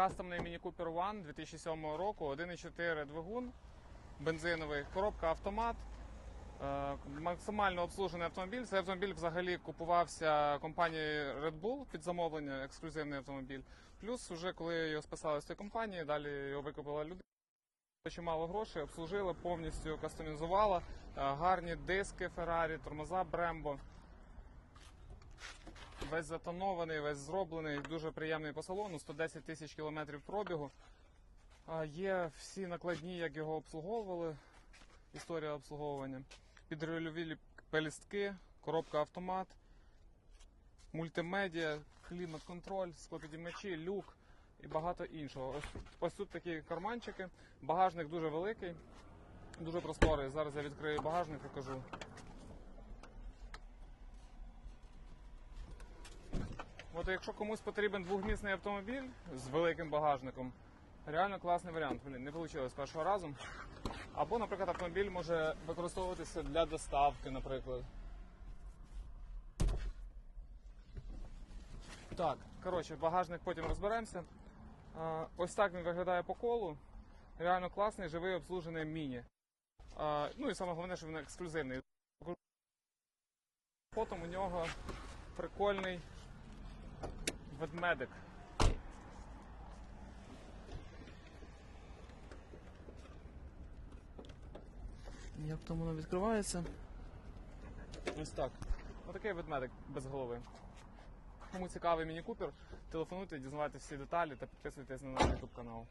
Кастомний Mini Cooper One 2007 року, 1,4 двигун, бензиновий, коробка автомат. Е, Максимально обслужений автомобіль. Цей автомобіль взагалі купувався компанією Red Bull під замовлення, ексклюзивний автомобіль. Плюс, вже коли його списали з цієї компанії, далі його викупила людина. Чимало грошей, обслужила, повністю кастомізувала. Е, Гарні диски Ferrari, тормоза Brembo. Весь затонований, весь зроблений, дуже приємний по салону, 110 тисяч кілометрів пробігу. Є всі накладні, як його обслуговували, історія обслуговування. Підрульові пелістки, коробка автомат, мультимедіа, клімат-контроль, склопідіймачі, люк і багато іншого. Ось, ось тут такі карманчики. Багажник дуже великий, дуже просторий. Зараз я відкрию багажник, покажу. От якщо комусь потрібен двохмісний автомобіль з великим багажником, реально класний варіант. Не вийшло з першого разу. Або, наприклад, автомобіль може використовуватися для доставки, наприклад. Так, коротше, багажник потім розберемося. Ось так він виглядає по колу. Реально класний, живий, обслужений міні. Ну і саме головне, що він ексклюзивний. Потім у нього прикольний ведмедик. Як там воно відкривається? Ось так. Отакий ведмедик без голови. Кому цікавий міні-купер, телефонуйте, дізнавайте всі деталі та підписуйтесь на наш YouTube канал.